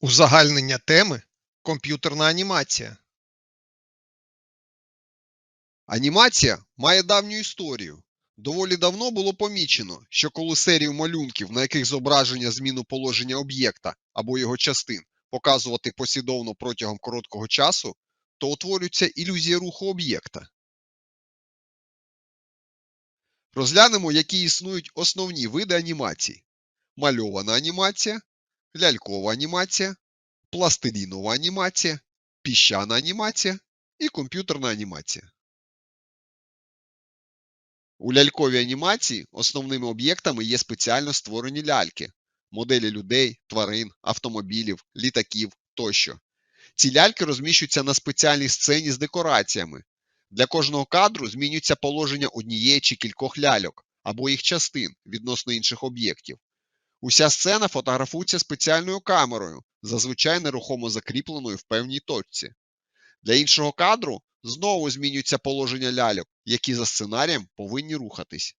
Узагальнення теми комп'ютерна анімація. Анімація має давню історію. Доволі давно було помічено, що коли серію малюнків, на яких зображення зміну положення об'єкта або його частин, показувати послідовно протягом короткого часу, то утворюється ілюзія руху об'єкта. Розглянемо, які існують основні види анімацій: мальована анімація, лялькова анімація, пластилінова анімація, піщана анімація і комп'ютерна анімація. У ляльковій анімації основними об'єктами є спеціально створені ляльки, моделі людей, тварин, автомобілів, літаків тощо. Ці ляльки розміщуються на спеціальній сцені з декораціями. Для кожного кадру змінюється положення однієї чи кількох ляльок або їх частин відносно інших об'єктів. Уся сцена фотографується спеціальною камерою, зазвичай нерухомо закріпленою в певній точці. Для іншого кадру знову змінюється положення ляльок, які за сценарієм повинні рухатись.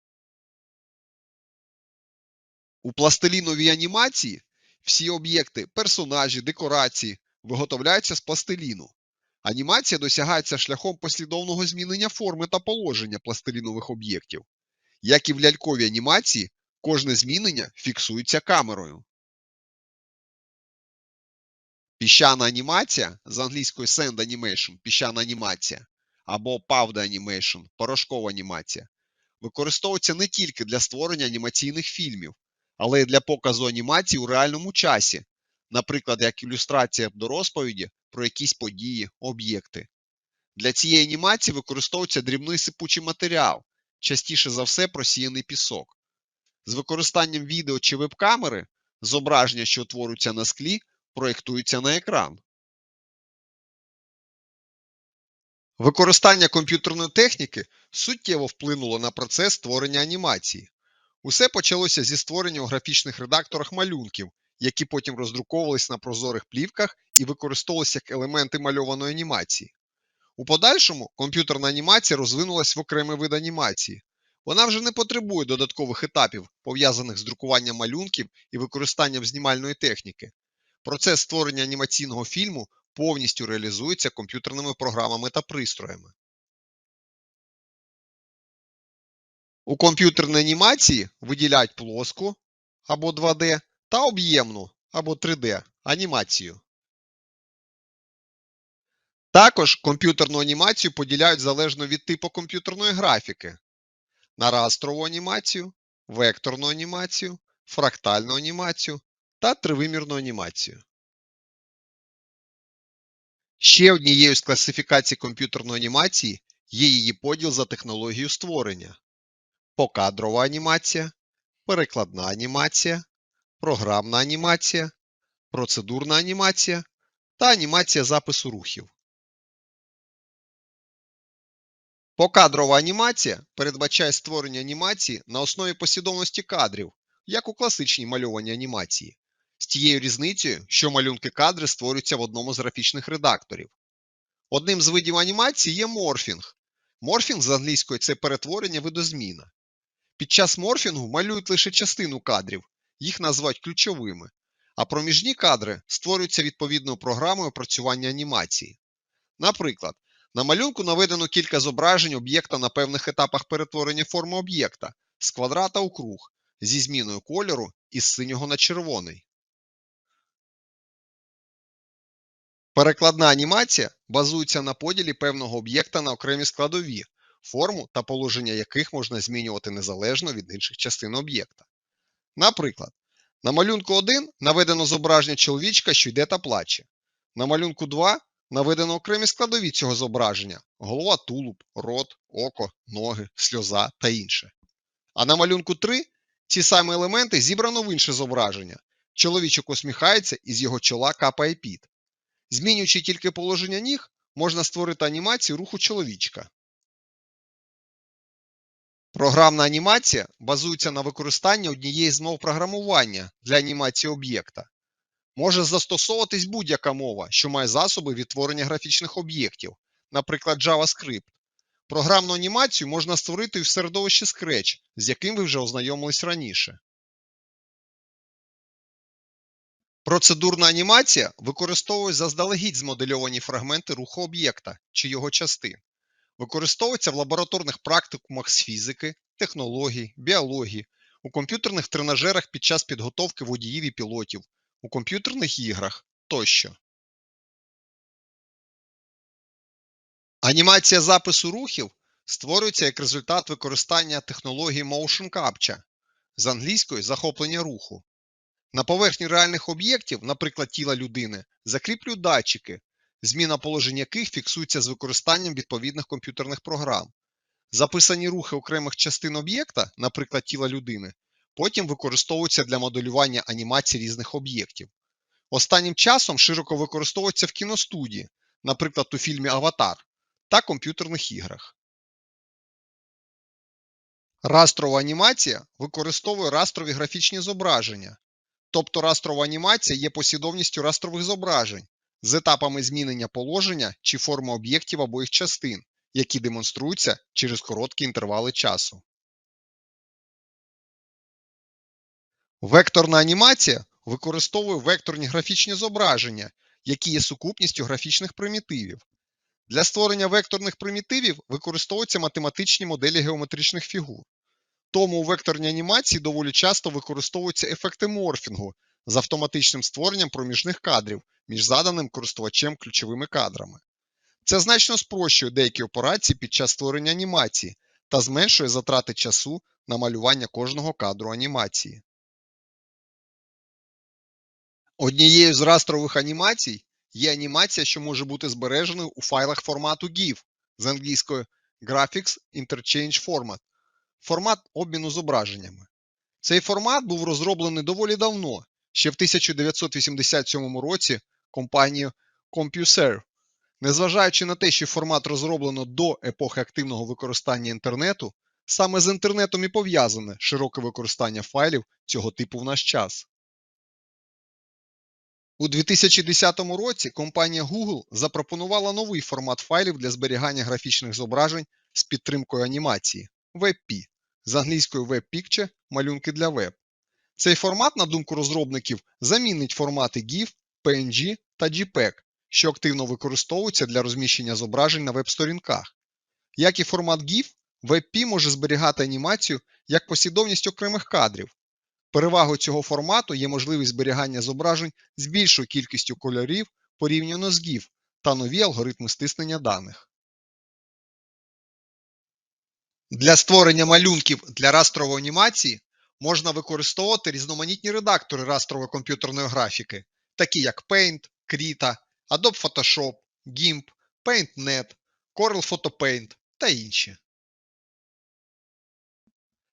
У пластиліновій анімації всі об'єкти, персонажі, декорації виготовляються з пластиліну. Анімація досягається шляхом послідовного змінення форми та положення пластилінових об'єктів. Як і в ляльковій анімації, кожне змінення фіксується камерою. Піщана анімація з англійської Sand Animation піщана анімація або Powder Animation порошкова анімація використовується не тільки для створення анімаційних фільмів, але й для показу анімації у реальному часі, наприклад, як ілюстрація до розповіді про якісь події, об'єкти. Для цієї анімації використовується дрібний сипучий матеріал, частіше за все просіяний пісок. З використанням відео чи веб-камери зображення, що утворюються на склі, проєктуються на екран. Використання комп'ютерної техніки суттєво вплинуло на процес створення анімації. Усе почалося зі створення у графічних редакторах малюнків, які потім роздруковувались на прозорих плівках і використовувалися як елементи мальованої анімації. У подальшому комп'ютерна анімація розвинулась в окремий вид анімації. Вона вже не потребує додаткових етапів, пов'язаних з друкуванням малюнків і використанням знімальної техніки. Процес створення анімаційного фільму повністю реалізується комп'ютерними програмами та пристроями. У комп'ютерній анімації виділяють плоску або 2D та об'ємну або 3D анімацію. Також комп'ютерну анімацію поділяють залежно від типу комп'ютерної графіки на растрову анімацію, векторну анімацію, фрактальну анімацію та тривимірну анімацію. Ще однією з класифікацій комп'ютерної анімації є її поділ за технологією створення: покадрова анімація, перекладна анімація, програмна анімація, процедурна анімація та анімація запису рухів. Покадрова анімація передбачає створення анімації на основі послідовності кадрів, як у класичній мальованій анімації, з тією різницею, що малюнки кадри створюються в одному з графічних редакторів. Одним з видів анімації є морфінг. Морфінг з англійської це перетворення видозміна. Під час морфінгу малюють лише частину кадрів, їх називають ключовими, а проміжні кадри створюються відповідною програмою опрацювання анімації. Наприклад, на малюнку наведено кілька зображень об'єкта на певних етапах перетворення форми об'єкта з квадрата у круг зі зміною кольору із синього на червоний. Перекладна анімація базується на поділі певного об'єкта на окремі складові, форму та положення яких можна змінювати незалежно від інших частин об'єкта. Наприклад, на малюнку 1 наведено зображення чоловічка, що йде та плаче. На малюнку 2 наведено окремі складові цього зображення голова, тулуб, рот, око, ноги, сльоза та інше. А на малюнку 3 ці самі елементи зібрано в інше зображення. Чоловічок усміхається і з його чола капає піт. Змінюючи тільки положення ніг, можна створити анімацію руху чоловічка. Програмна анімація базується на використанні однієї з мов програмування для анімації об'єкта. Може застосовуватись будь-яка мова, що має засоби відтворення графічних об'єктів, наприклад, JavaScript. Програмну анімацію можна створити і в середовищі Scratch, з яким ви вже ознайомились раніше. Процедурна анімація використовує заздалегідь змодельовані фрагменти руху об'єкта чи його частин. Використовується в лабораторних практикумах з фізики, технологій, біології, у комп'ютерних тренажерах під час підготовки водіїв і пілотів, у комп'ютерних іграх тощо. Анімація запису рухів створюється як результат використання технології Motion Capture з англійської захоплення руху. На поверхні реальних об'єктів, наприклад, тіла людини, закріплюють датчики, зміна положення яких фіксується з використанням відповідних комп'ютерних програм. Записані рухи окремих частин об'єкта, наприклад, тіла людини, потім використовуються для моделювання анімації різних об'єктів. Останнім часом широко використовується в кіностудії, наприклад, у фільмі Аватар та комп'ютерних іграх. Растрова анімація використовує растрові графічні зображення, тобто растрова анімація є послідовністю растрових зображень з етапами змінення положення чи форми об'єктів або їх частин, які демонструються через короткі інтервали часу. Векторна анімація використовує векторні графічні зображення, які є сукупністю графічних примітивів. Для створення векторних примітивів використовуються математичні моделі геометричних фігур. Тому у векторній анімації доволі часто використовуються ефекти морфінгу з автоматичним створенням проміжних кадрів між заданим користувачем ключовими кадрами. Це значно спрощує деякі операції під час створення анімації та зменшує затрати часу на малювання кожного кадру анімації. Однією з растрових анімацій є анімація, що може бути збереженою у файлах формату GIF з англійської Graphics Interchange Format формат обміну зображеннями. Цей формат був розроблений доволі давно, ще в 1987 році компанією CompuServe. Незважаючи на те, що формат розроблено до епохи активного використання інтернету, саме з інтернетом і пов'язане широке використання файлів цього типу в наш час. У 2010 році компанія Google запропонувала новий формат файлів для зберігання графічних зображень з підтримкою анімації WebP з англійською Web Picture малюнки для веб. Цей формат, на думку розробників, замінить формати GIF, PNG та JPEG, що активно використовуються для розміщення зображень на веб-сторінках. Як і формат GIF, WebP може зберігати анімацію як послідовність окремих кадрів. Перевагою цього формату є можливість зберігання зображень з більшою кількістю кольорів порівняно з GIF та нові алгоритми стиснення даних. Для створення малюнків для растрової анімації можна використовувати різноманітні редактори растрової комп'ютерної графіки, такі як Paint, Krita, Adobe Photoshop, GIMP, PaintNet, Corel Photo Paint та інші.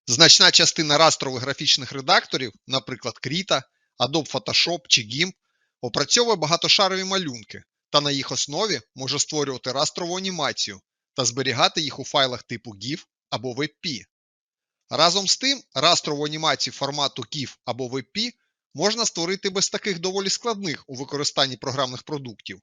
Значна частина растрових графічних редакторів, наприклад, Krita, Adobe Photoshop чи GIMP, опрацьовує багатошарові малюнки та на їх основі може створювати растрову анімацію та зберігати їх у файлах типу GIF або WebP. Разом з тим, растрову анімацію формату GIF або WebP можна створити без таких доволі складних у використанні програмних продуктів.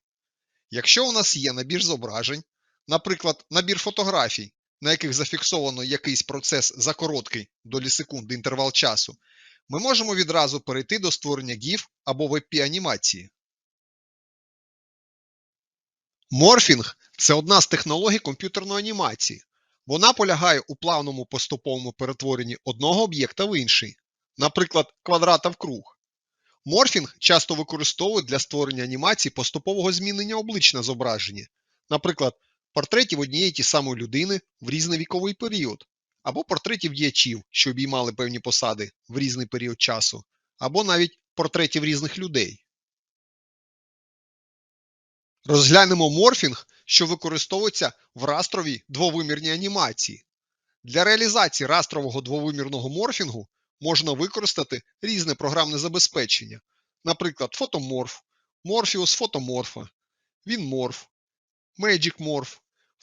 Якщо у нас є набір зображень, наприклад, набір фотографій, на яких зафіксовано якийсь процес за короткий долі секунди інтервал часу, ми можемо відразу перейти до створення GIF або WebP анімації. Морфінг це одна з технологій комп'ютерної анімації, вона полягає у плавному поступовому перетворенні одного об'єкта в інший, наприклад, квадрата в круг. Морфінг часто використовують для створення анімації поступового змінення облич на зображенні, наприклад, портретів однієї ті самої людини в різний віковий період, або портретів діячів, що обіймали певні посади в різний період часу, або навіть портретів різних людей. Розглянемо морфінг, що використовується в растровій двовимірній анімації. Для реалізації растрового двовимірного морфінгу можна використати різне програмне забезпечення, наприклад, фотоморф, Morpheus фотоморфа, WinMorph, MagicMorph,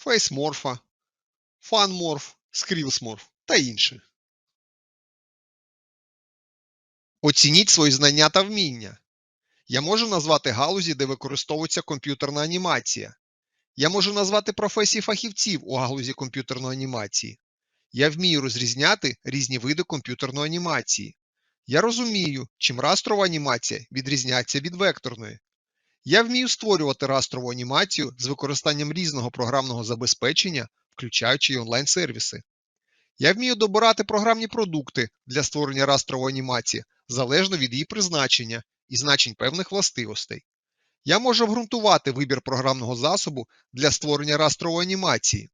FaceMorpha, FunMorph, ScribbleSmorph та інше. Оцініть свої знання та вміння. Я можу назвати галузі, де використовується комп'ютерна анімація. Я можу назвати професії фахівців у галузі комп'ютерної анімації. Я вмію розрізняти різні види комп'ютерної анімації. Я розумію, чим растрова анімація відрізняється від векторної. Я вмію створювати растрову анімацію з використанням різного програмного забезпечення, включаючи й онлайн-сервіси. Я вмію добирати програмні продукти для створення растрової анімації залежно від її призначення і значень певних властивостей. Я можу обґрунтувати вибір програмного засобу для створення растрової анімації.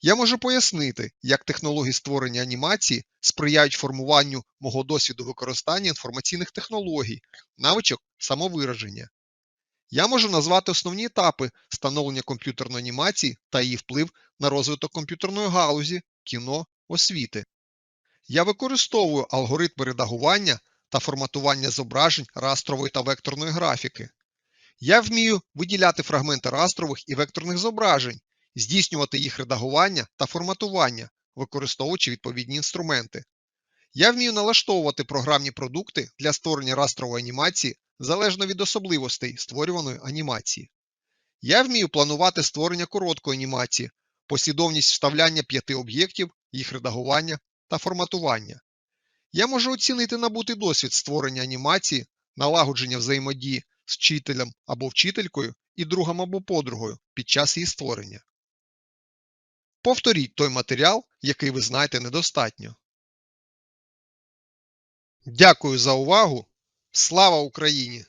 Я можу пояснити, як технології створення анімації сприяють формуванню мого досвіду використання інформаційних технологій, навичок самовираження. Я можу назвати основні етапи становлення комп'ютерної анімації та її вплив на розвиток комп'ютерної галузі, кіно, освіти. Я використовую алгоритми редагування та форматування зображень растрової та векторної графіки. Я вмію виділяти фрагменти растрових і векторних зображень, здійснювати їх редагування та форматування, використовуючи відповідні інструменти. Я вмію налаштовувати програмні продукти для створення растрової анімації залежно від особливостей створюваної анімації. Я вмію планувати створення короткої анімації, послідовність вставляння п'яти об'єктів, їх редагування та форматування. Я можу оцінити набутий досвід створення анімації, налагодження взаємодії з вчителем або вчителькою і другом або подругою під час її створення. Повторіть той матеріал, який ви знаєте недостатньо. Дякую за увагу! Слава Україні!